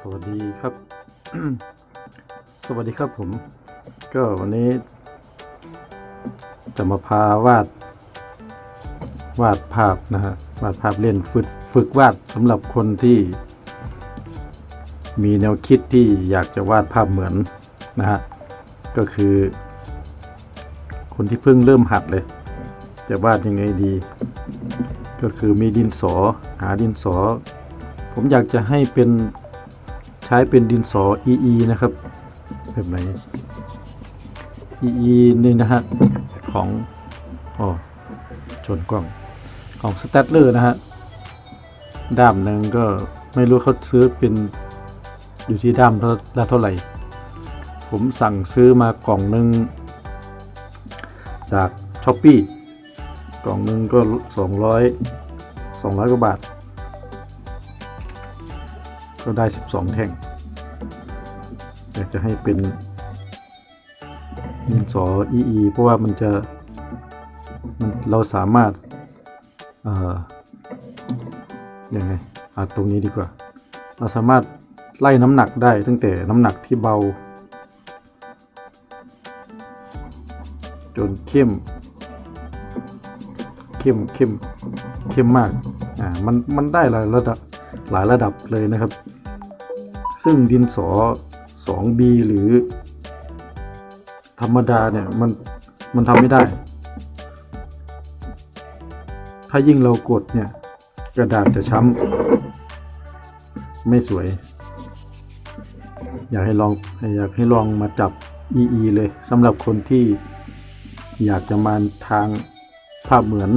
สวัสดีครับ สวัสดีครับผม ก็วันนี้ จะมาพาวาด วาดภาพนะฮะวาดภาพเล่นฝึกฝึกวาดสำหรับคนที่ มีแนวคิดที่อยากจะวาดภาพเหมือนนะฮะก็คือ คนที่เพิ่งเริ่มหัดเลย จะวาดยังไงดี ก็คือมีดินสอ หาดินสอ ผมอยากจะให้เป็นใช้เป็นดินสอ EE นะครับ แบบไหน EE นี่นะฮะของอ๋อชนกล้องของสแตทเลอร์นะฮะด้ามหนึ่งก็ไม่รู้เขาซื้อเป็นอยู่ที่ด้ามละเท่าไหร่ ผมสั่งซื้อมากล่องหนึ่งจากช้อปปี้กล่องหนึ่งก็สองร้อยสองร้อยกว่าบาท ก็ได้สิบสองแท่งอยากจะให้เป็นดินสอ EE เพราะว่ามันจะมันเราสามารถเอ่อยังไงอ่าตรงนี้ดีกว่า เราสามารถไล่น้ำหนักได้ตั้งแต่น้ำหนักที่เบา จนเข้ม เข้มเข้มเข้มมากอ่ามันมันได้หลายระดับหลายระดับเลยนะครับ ซึ่งดินสอ 2B หรือ ธรรมดาเนี่ยมันมันทำไม่ได้ ถ้ายิ่งเรากดเนี่ย กระดาษจะช้ำไม่สวย อยากให้ลองอยากให้ลองมาจับ EE เลยสำหรับคนที่อยากจะมาทางภาพเหมือน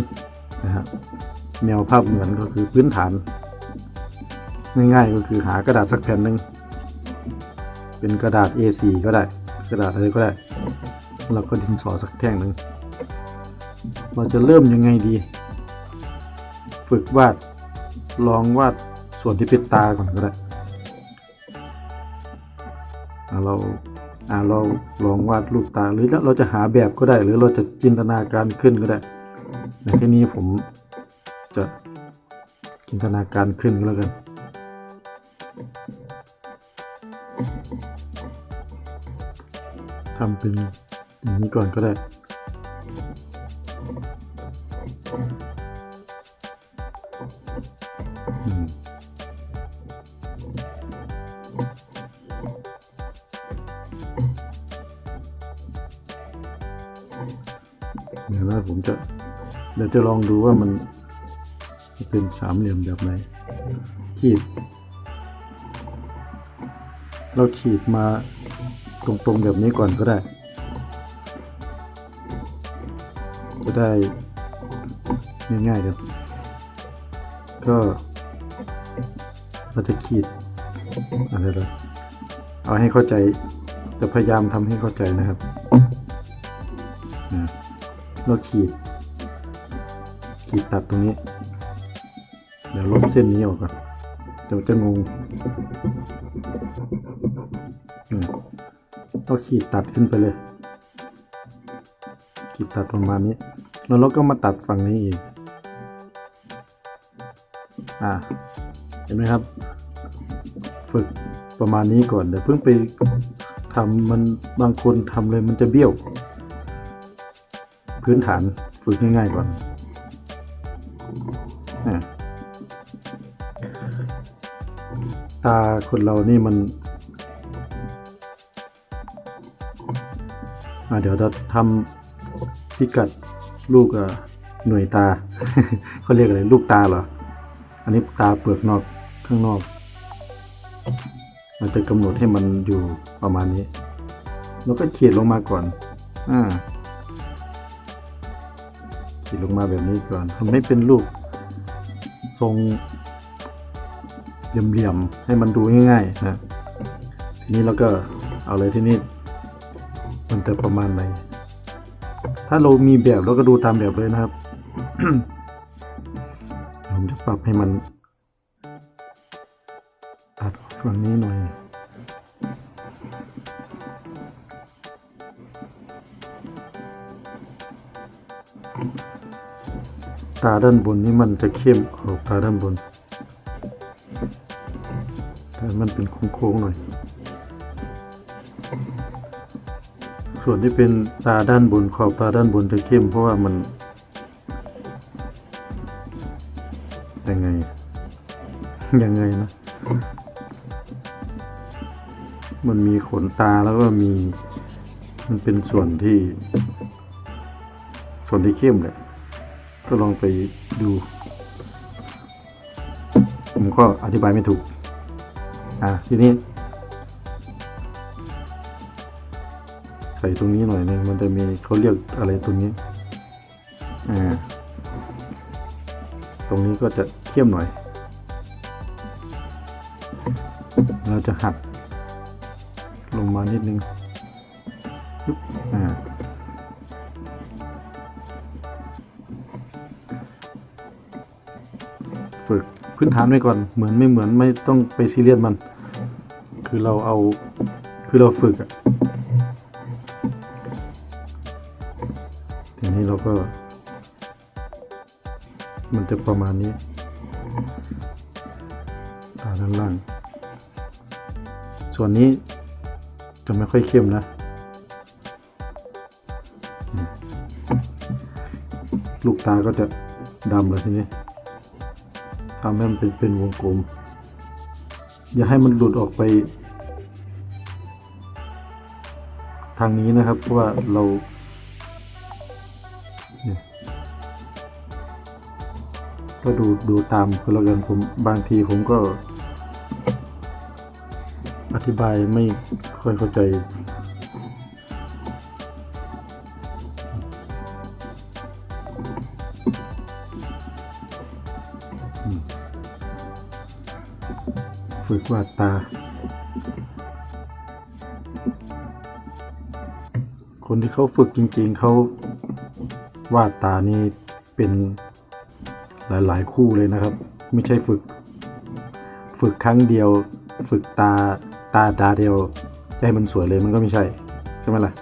นะฮะแนวภาพเหมือนก็คือพื้นฐาน ง่ายๆก็คือหากระดาษสักแผ่นหนึ่ง เป็นกระดาษ A4 ก็ได้ กระดาษอะไรก็ได้แล้วก็ดินสอสักแท่งหนึ่งเราจะเริ่มยังไงดี ฝึกวาดลองวาดส่วนที่เป็นตาก่อนก็ได้เราอ่าเราลองวาดลูกตาหรือเราจะหาแบบก็ได้ หรือเราจะจินตนาการขึ้นก็ได้ในที่นี้ผมจะจินตนาการขึ้นแล้วกัน ทำเป็นอย่างนี้ก่อนก็ได้อืมเดี๋ยวนะผมจะ เดี๋ยวจะลองดูว่ามันเป็นสามเหลี่ยมแบบไหนขีด เราขีดมา ตรงๆแบบนี้ก่อนก็ได้ จะได้ง่ายๆครับก็เราจะขีดอะไรเลยเอาให้เข้าใจจะพยายามทำให้เข้าใจนะครับนะเราขีด ขีดตัดตรงนี้ เดี๋ยวลบเส้นนี้ออกก่อนเดี๋ยวจะงง เราขีดตัดขึ้นไปเลย ขีดตัดประมาณนี้ แล้วเราก็มาตัดฝั่งนี้อีกอ่าเห็นไหมครับ ฝึกประมาณนี้ก่อนเดี๋ยวเพิ่งไปทำมันบางคนทำเลยมันจะเบี้ยว พื้นฐานฝึกง่ายๆก่อนอ่ตาคนเรานี่มัน เดี๋ยวเราทำพิกัดลูกอ่หน่วยตาเขาเรียกอะไรลูกตาเหรอ อันนี้ตาเปลือกนอกข้างนอกเราจะกำหนดให้มันอยู่ประมาณนี้ แล้วก็เขียดลงมาก่อน อ่าเขียดลงมาแบบนี้ก่อนทำให้เป็นรูปทรงเหลี่ยมๆให้มันดูง่ายๆนะทีนี้เราก็เอาเลยที่นี่ มันจะประมาณไหน ถ้าเรามีแบบเราก็ดูตามแบบเลยนะครับ ผมจะปรับให้มันตัดฝั่งนี้หน่อยตาด้านบนนี่มันจะเข้มออกตาด้านบนแต่มันเป็นโค้งๆหน่อย ส่วนที่เป็นตาด้านบนขอบตาด้านบนจะเข้มเพราะว่ามันยังไง ยังไงนะ มันมีขนตาแล้วก็มี มันเป็นส่วนที่ ส่วนที่เข้มเลยก็ลองไปดู ผมก็อธิบายไม่ถูก อะทีนี้ ใส่ตรงนี้หน่อยนึงมันจะมีเขาเรียกอะไรตรงนี้อ่าตรงนี้ก็จะเข้มหน่อย เราจะหักลงมานิดนึงอ่าฝึกพื้นฐานไว้ก่อน เหมือนไม่เหมือนไม่ต้องไปซีเรียสมัน คือเราเอา คือเราฝึกอะ ทีนี้เราก็ มันจะประมาณนี้ตาด้านล่าง ส่วนนี้จะไม่ค่อยเข้มนะลูกตาก็จะดำเลยทีนี้ทำให้มันเป็นเป็นวงกลม อย่าให้มันหลุดออกไป ทางนี้นะครับ เพราะว่าเรา ก็ดูดูตามก็แล้วกันผมบางทีผมก็ อธิบายไม่ค่อยเข้าใจ ฝึกวาดตา คนที่เขาฝึกจริง ๆ เขาวาดตานี่เป็น หลายๆ คู่เลยนะครับ ไม่ใช่ฝึก ฝึกครั้งเดียว ฝึกตาตาตาเดียวจะให้มันสวยเลยมันก็ไม่ใช่ ใช่ไหมล่ะ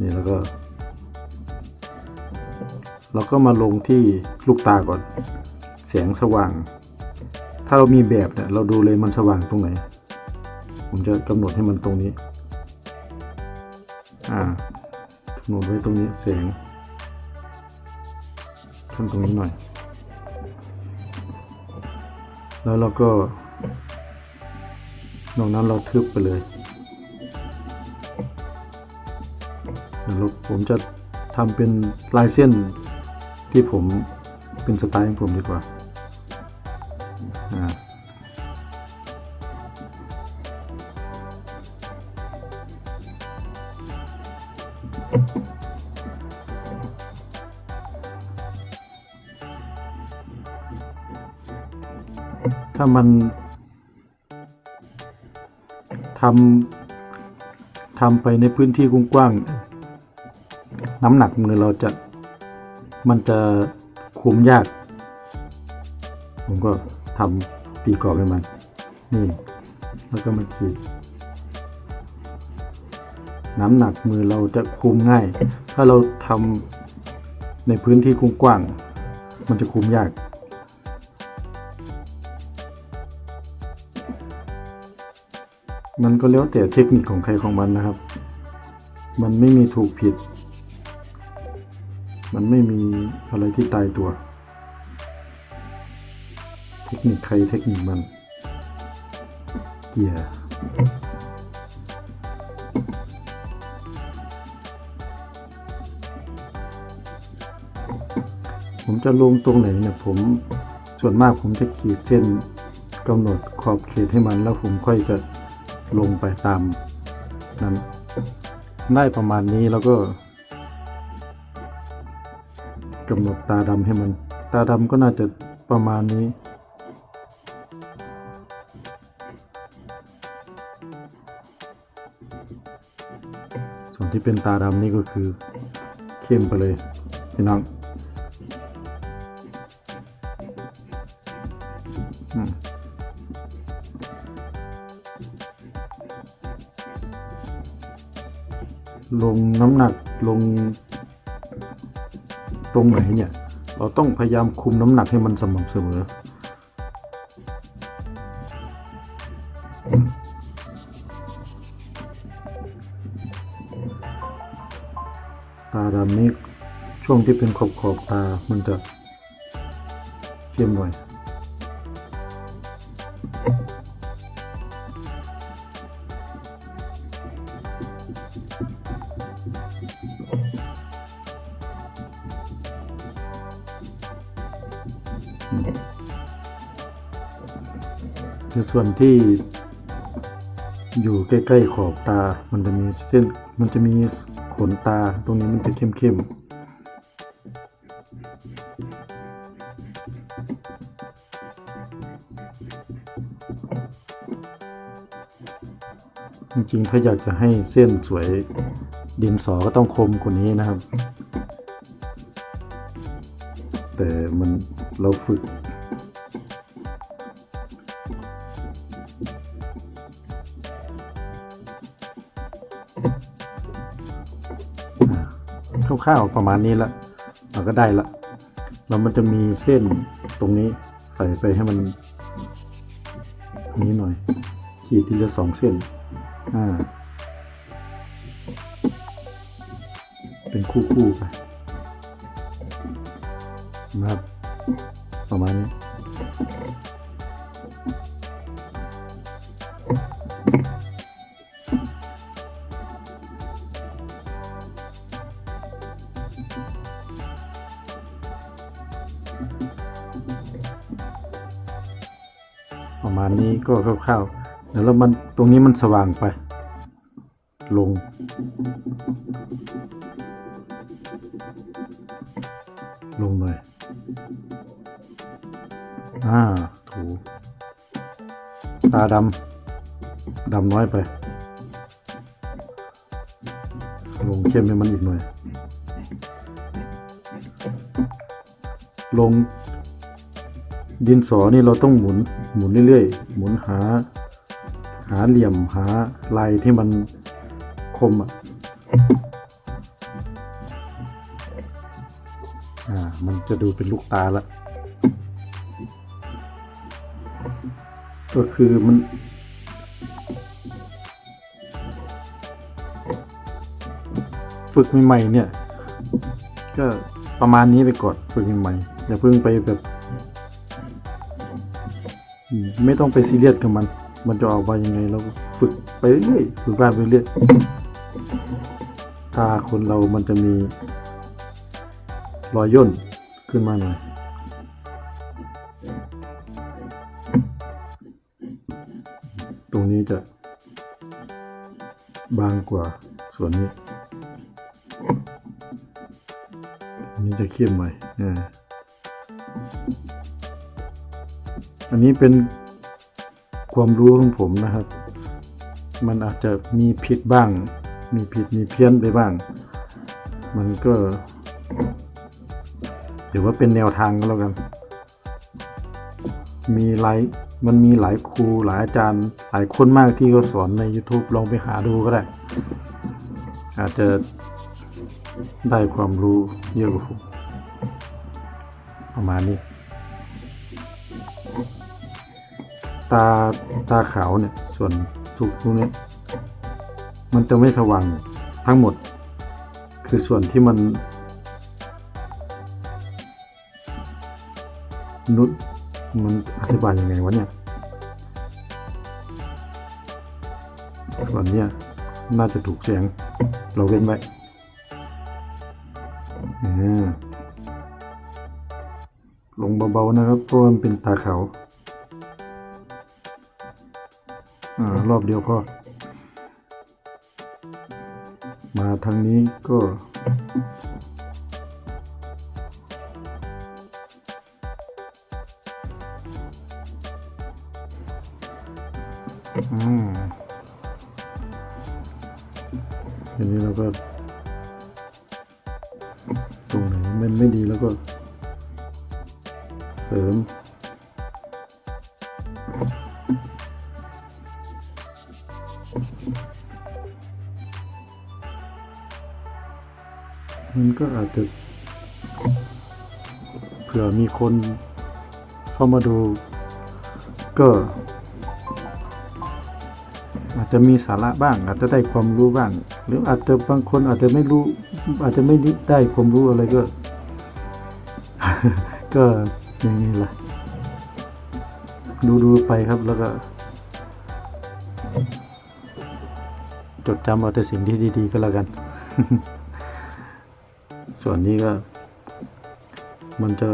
นี่แล้วก็เราก็มาลงที่ลูกตาก่อน แสงสว่าง ถ้าเรามีแบบเนี่ยเราดูเลยมันสว่างตรงไหน ผมจะกำหนดให้มันตรงนี้ อ่ากำหนดไว้ตรงนี้แสง ทำตรงนี้หน่อย แล้วเราก็นอกนั้นเราทึบไปเลยเดี๋ยวเราผมจะทำเป็นลายเส้นที่ผมเป็นสไตล์ของผมดีกว่าอ่า ถ้ามันทำทำไปในพื้นที่กว้างๆน้ำหนักมือเราจะมันจะคุมยาก ผมก็ทำตีกรอบให้มัน นี่ แล้วก็มาขีดน้ำหนักมือเราจะคุมง่าย ถ้าเราทำในพื้นที่กว้างๆมันจะคุมยาก มันก็แล้วแต่เทคนิคของใครของมันนะครับ มันไม่มีถูกผิด มันไม่มีอะไรที่ตายตัว เทคนิคใครเทคนิคมันเกียร์ผมจะลงตรงไหนเนี่ยผมส่วนมากผมจะขีดเส้นกำหนดขอบเขตให้มันแล้วผมค่อยจะ ลงไปตามนั้นได้ประมาณนี้แล้วก็กำหนดตาดำให้มัน ตาดำก็น่าจะประมาณนี้ ส่วนที่เป็นตาดำนี่ก็คือเข้มไปเลยพี่น้อง ลงน้ำหนักลง ตรงไหนเนี่ย เราต้องพยายามคุมน้ำหนักให้มันสม่ำเสมอตาดำนี้ช่วงที่เป็นขอบขอบตามันจะเข้มหน่อย ส่วนที่อยู่ใกล้ๆขอบตา มันจะมีเส้น มันจะมีขนตา ตรงนี้มันจะเข้มๆจริงๆ ถ้าอยากจะให้เส้นสวยดินสอก็ต้องคมกว่านี้นะครับ แต่มันเราฝึก คร่าวประมาณนี้ละเราก็ได้ละแล้วมันจะมีเส้นตรงนี้ใส่ไปให้มันนี้หน่อย ขีดทีละสองเส้น อ่า เป็นคู่ๆไปนะครับ ประมาณนี้ก็คร่าวๆแล้วมันตรงนี้มันสว่างไป ลง ลงหน่อยอ่าถูตาดำ ดำน้อยไป ลงเข้มให้มันอีกหน่อย ลง ดินสอนี่เราต้องหมุนหมุนเรื่อยๆ หมุนหา หาเหลี่ยมหาลายที่มันคมอะอ่า มันจะดูเป็นลูกตาละ ก็คือมันฝึกใหม่ๆเนี่ย ก็ประมาณนี้ไปก่อนฝึกใหม่ๆอย่าเพิ่งไปแบบ ไม่ต้องไปซีเรียสกับมัน มันจะออกมายังไงเราก็ฝึกไปเรื่อยฝึกวาดไปเรื่อยตาคนเรามันจะมีรอยย่นขึ้นมาหน่อยตรงนี้จะบางกว่าส่วนนี้นนี้จะเข้มหน่อยอ่า อันนี้เป็นความรู้ของผมนะครับ มันอาจจะมีผิดบ้าง มีผิดมีเพี้ยนไปบ้าง มันก็ถือว่าเป็นแนวทางก็แล้วกัน มีหลายมันมีหลายครูหลายอาจารย์ หลายคนมากที่เขาสอนใน YouTube ลองไปหาดูก็ได้ อาจจะได้ความรู้เยอะกว่าผมประมาณนี้ ตาตาขาวเนี่ย ส่วนทุกตรงนี้มันจะไม่สว่างทั้งหมด คือส่วนที่มันนุดมันอธิบายยังไงวะเนี่ยส่วนเนี้ยน่าจะถูกแสงเราเว้นไว้อ่าลงเบาๆนะครับเพราะมันเป็นตาขาว อ่ารอบเดียวพอมาทางนี้ก็อืมทีนี้เราก็ตรงไหนมันไม่ดีแล้วก็ เสริม มันก็อาจจะเผื่อมีคนเข้ามาดู ก็ อาจจะมีสาระบ้าง อาจจะได้ความรู้บ้าง หรืออาจจะบางคนอาจจะไม่รู้ อาจจะไม่ได้ความรู้อะไรก็ ก็อย่างนี้แหละดูดูๆไปครับแล้วก็จดจำเอาแต่สิ่งที่ดี ๆ ก็แล้วกัน ส่วนนี้ก็ มันจะ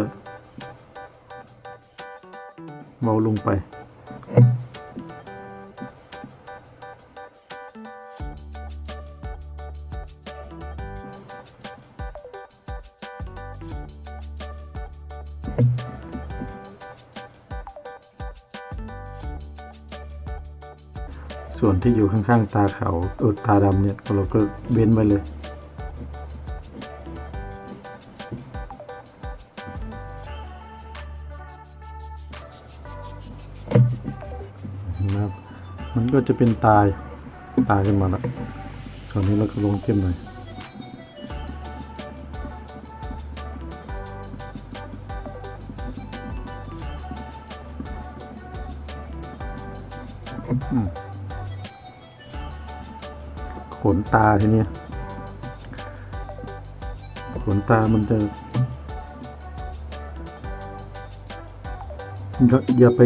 เบาลงไป ส่วนที่อยู่ข้างๆตาขาวเออตาดำเนี่ยเราก็เว้นไว้เลย ก็จะเป็นตายตายขึ้นมาแล้วตอนนี้เราก็ลงเข้มหน่อยขนตาทีเนี้ยขนตามันจะอย่าไป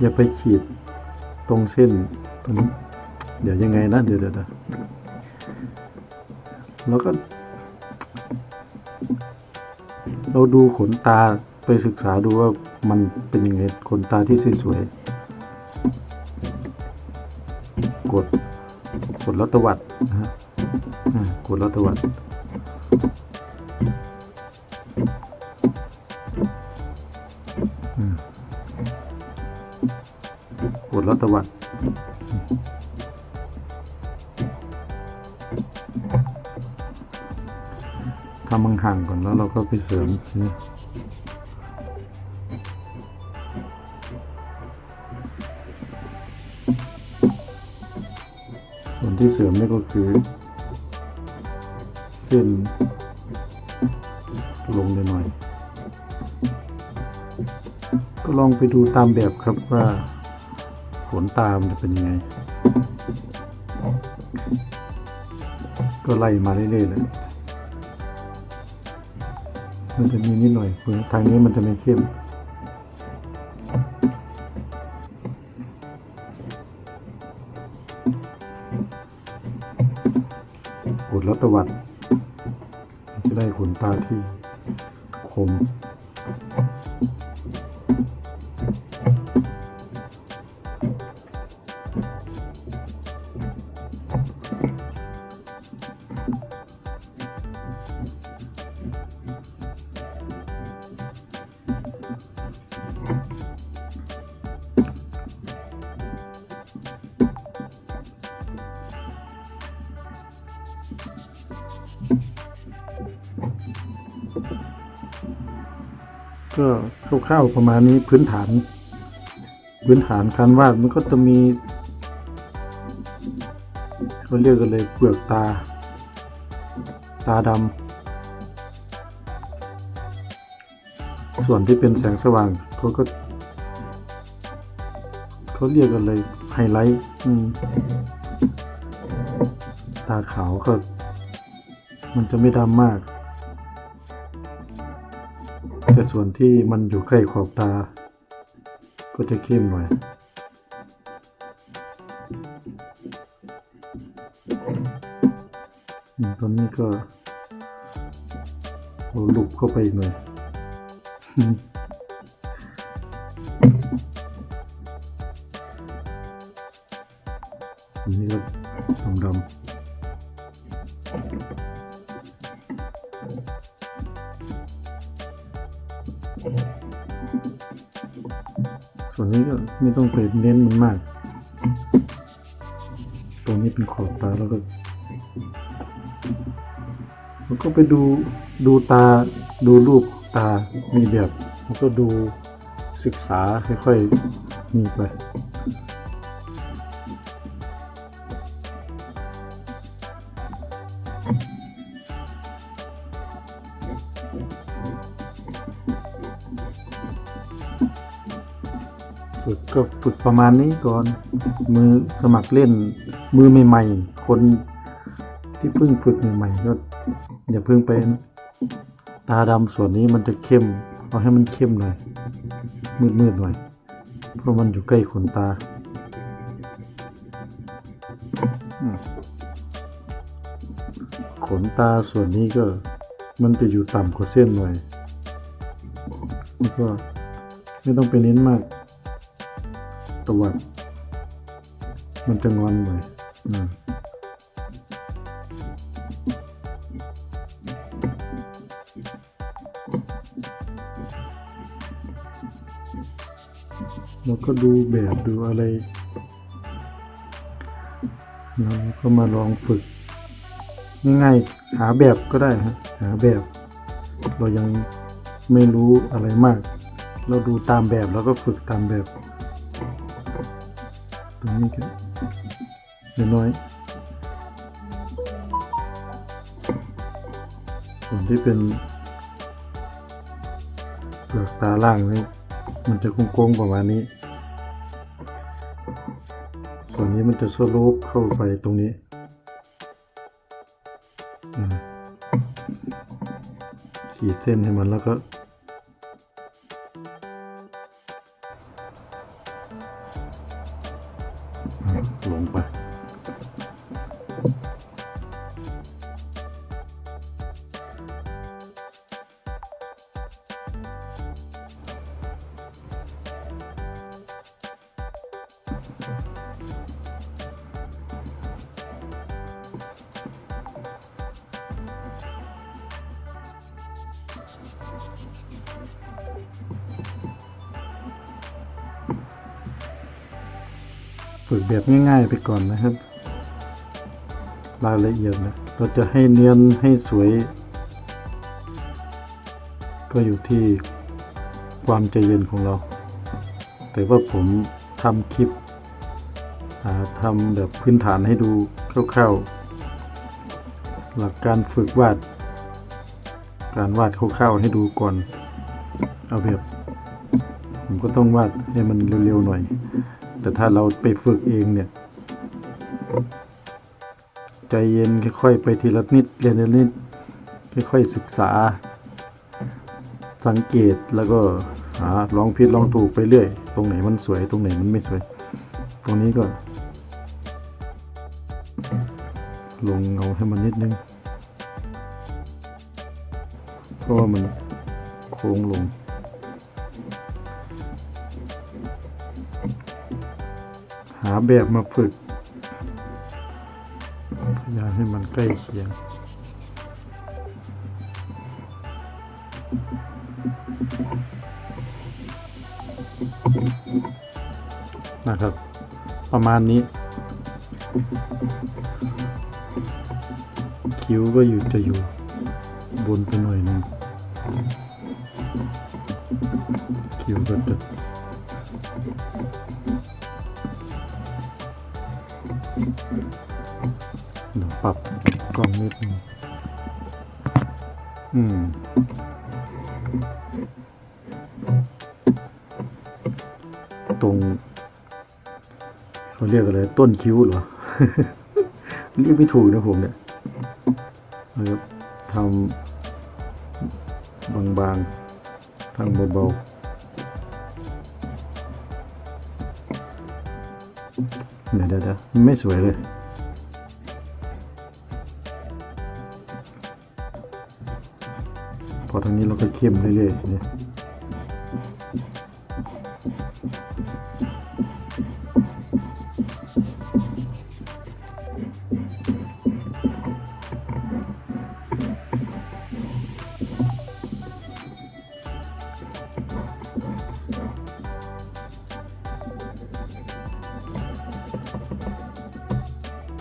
อย่าไปขีดตรงเส้น เดี๋ยวยังไงนะเดี๋ยวเดี๋ยวเดี๋ยวแล้วก็เราดูขนตาไปศึกษาดูว่ามันเป็นยังไงขนตาที่สวยๆกดกดแล้วตวัดนะฮะกดแล้วตวัดกดแล้วตวัด ห่างๆก่อนแล้วเราก็ไปเสริมนี่ส่วนที่เสริมนี่ก็คือ เส้นลงไปหน่อย ก็ลองไปดูตามแบบครับว่าขนตามนจะเป็นยังไง ก็ไล่มาเรื่อยๆเลย มันจะมีนิดหน่อยทางนี้มันจะไม่เข้มกดแล้วตวัดมันจะได้ขนตาที่คม ก็คร่าวๆประมาณนี้พื้นฐาน พื้นฐานการวาดมันก็จะมีเขาเรียกกันเลยเปลือกตา ตาดำส่วนที่เป็นแสงสว่างเขาก็เขาเรียกกันเลยไฮไลท์ตาขาวก็มันจะไม่ดำมาก ส่วนที่มันอยู่ใกล้ขอบตา ก็จะเข้มหน่อย ตอนนี้ก็เอาลูบเข้าไปหน่อยอันนี้ก็ดำๆ นี้ก็ไม่ต้องไปเน้นมันมาก ตรงนี้เป็นขอบตาแล้วก็แล้วก็ไปดูดูตาดูรูปตา มีแบบแล้วก็ดูศึกษาค่อยๆมีไป ฝึกก็ฝึกประมาณนี้ก่อน มือสมัครเล่น มือใหม่ๆ คนที่เพิ่งฝึกใหม่ๆก็อย่าเพิ่งไปตาดำส่วนนี้มันจะเข้ม เอาให้มันเข้มหน่อย มืดๆหน่อย เพราะมันอยู่ใกล้ขนตาขนตาส่วนนี้ก็มันจะอยู่ต่ำกว่าเส้นหน่อยแล้วก็ไม่ต้องไปเน้นมาก ตวัด มันจะงอนหน่อยอืมแล้วก็ดูแบบดูอะไรแล้วก็มาลองฝึกง่ายๆหาแบบก็ได้ฮะหาแบบ เรายังไม่รู้อะไรมาก เราดูตามแบบแล้วก็ฝึกตามแบบ ตรงนี้ก็น้อย ส่วนที่เป็นเปลือกตาล่างนี่มันจะโค้งๆประมาณนี้ ส่วนนี้มันจะสโลปเข้าไปตรงนี้ขีดเส้นให้มันแล้วก็ ฝึกแบบง่ายๆไปก่อนนะครับ รายละเอียดนะเราจะให้เนียนให้สวย ก็อยู่ที่ความใจเย็นของเรา แต่ว่าผมทำคลิปทำแบบพื้นฐานให้ดูคร่าวๆ หลักการฝึกวาด การวาดคร่าวๆให้ดูก่อน เอาแบบผมก็ต้องวาดให้มันเร็วๆหน่อย แต่ถ้าเราไปฝึกเองเนี่ย ใจเย็นค่อยๆไปทีละนิดเรียนทีละนิดค่อยๆศึกษา สังเกตแล้วก็หาลองผิดลองถูกไปเรื่อย ตรงไหนมันสวยตรงไหนมันไม่สวย ตรงนี้ก็ ลงเงาให้มันนิดนึงเพราะว่ามันโค้งลงาแบบมาฝึกพยายามให้มันใกล้เคียงนะครับ ประมาณนี้ คิ้วก็อยู่จะอยู่บนไปหน่อยหนึงคิ้วก็จะ เดี๋ยวปรับกล้องนิดนึงอืมตรงเขาเรียกอะไรต้นคิ้วเหรอ เรียกไม่ถูกนะผมเนี่ยนะครับทำบางๆทางเบาๆ ดี๋ยวเดี๋ยวเดี๋ยวมันไม่สวยเลย พอทางนี้เราก็เข้มเรื่อยๆเนี่ย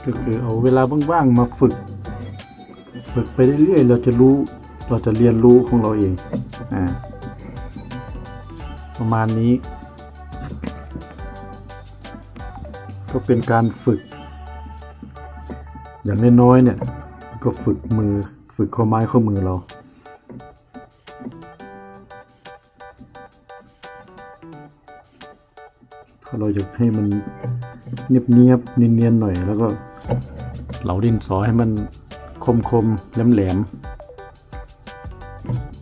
ก็คือเอาเวลาว่างๆมาฝึก ฝึกไปเรื่อยๆ เราจะรู้ เราจะเรียนรู้ของเราเองอ่าประมาณนี้ ก็เป็นการฝึก อย่างน้อยๆเนี่ย ก็ฝึกมือฝึกข้อไม้ข้อมือเราเพราเราอยากให้มัน เนียบเนียบเนียนๆหน่อยแล้วก็เหลาดินสอให้มันคมคมแหลมแหลม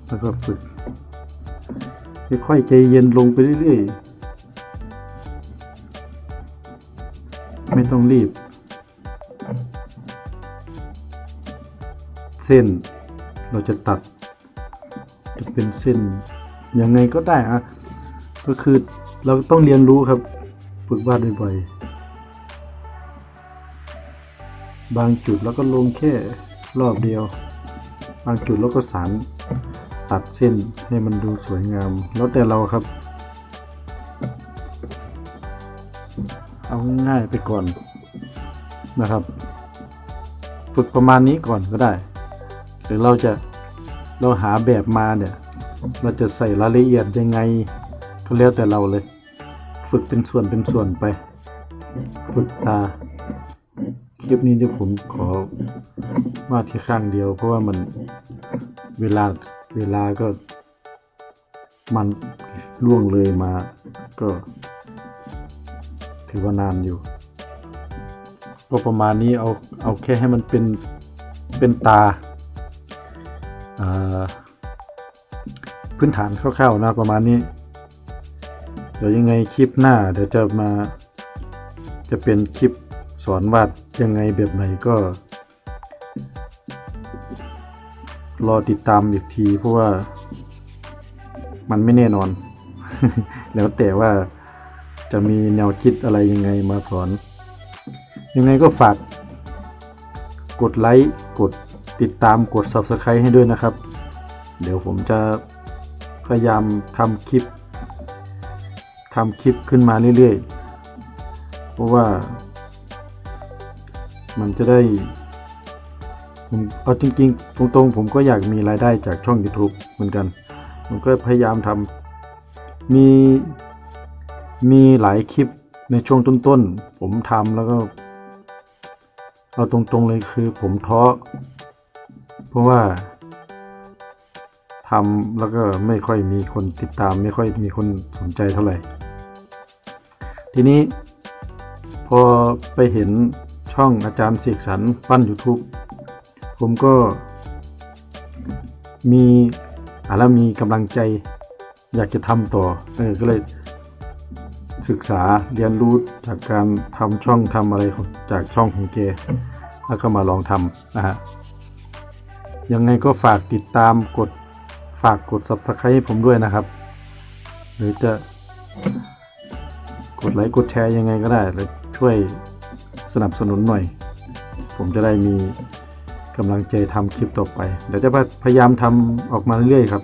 แล้วก็ฝึกค่อยๆใจเย็นลงไปเรื่อยๆ ไม่ต้องรีบ เส้นเราจะตัด จะเป็นเส้นยังไงก็ได้อะก็คือเราต้องเรียนรู้ครับ ฝึกวาดบ่อยๆ บางจุดแล้วก็ลงแค่รอบเดียว บางจุดแล้วก็สารตัดเส้นให้มันดูสวยงาม แล้วแต่เราครับ เอาง่ายไปก่อนนะครับฝึกประมาณนี้ก่อนก็ได้หรือเราจะเราหาแบบมาเนี่ย เราจะใส่รายละเอียดยังไงก็แล้วแต่เราเลย ฝึกเป็นส่วนเป็นส่วนไป ฝึกตา คลิปนี้ที่ผมขอวาดแค่ข้างเดียว เพราะว่ามันเวลาเวลาก็มันล่วงเลยมา ก็ถือว่านานอยู่ ก็ประมาณนี้เอาเอาแค่ให้มันเป็นเป็นตาพื้นฐานคร่าวๆนะประมาณนี้ เดี๋ยวยังไงคลิปหน้าเดี๋ยวจะมาจะเป็นคลิป สอนวาดยังไงแบบไหนก็ รอติดตามอีกทีเพราะว่า มันไม่แน่นอน แล้วแต่ว่าจะมีแนวคิดอะไรยังไงมาสอน ยังไงก็ฝากกดไลค์กดติดตามกด Subscribe ให้ด้วยนะครับ เดี๋ยวผมจะพยายามทำคลิปทำคลิปขึ้นมาเรื่อยๆ เพราะว่า มันจะได้ผมเอาจริงๆ ตรงๆ ผมก็อยากมีรายได้จากช่อง YouTube เหมือนกัน ผมก็พยายามทำมีมีหลายคลิปในช่วงต้นๆ ผมทำแล้วก็ เอาตรงๆเลยคือผมท้อเพราะว่าทำแล้วก็ไม่ค่อยมีคนติดตาม ไม่ค่อยมีคนสนใจเท่าไหร่ ทีนี้พอไปเห็น ช่องอาจารย์เสกสรรปั้น YouTube ผมก็มีอ่าแล้วมีกำลังใจ อยากจะทำต่อเออก็เลยศึกษาเรียนรู้จากการทำช่องทำอะไรจากช่องของแกแล้วก็มาลองทำนะฮะยังไงก็ฝากติดตามกดฝากกด subscribe ให้ผมด้วยนะครับ หรือจะกดไลค์กดแชร์ยังไงก็ได้แล้วช่วย สนับสนุนหน่อย ผมจะได้มีกำลังใจทำคลิปต่อไป เดี๋ยวจะพยายามทำออกมาเรื่อยๆครับ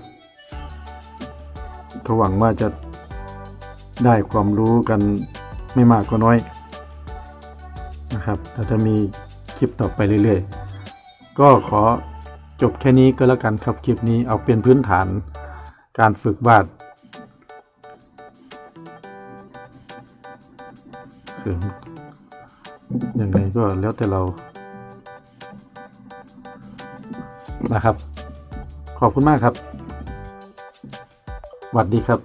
ก็หวังว่าจะได้ความรู้กันไม่มากก็น้อยนะครับเราจะมีคลิปต่อไปเรื่อยๆ ก็ขอจบแค่นี้ก็แล้วกันครับคลิปนี้เอาเป็นพื้นฐานการฝึกวาดเสริม ยังไงก็แล้วแต่เรานะครับ ขอบคุณมากครับ หวัดดีครับ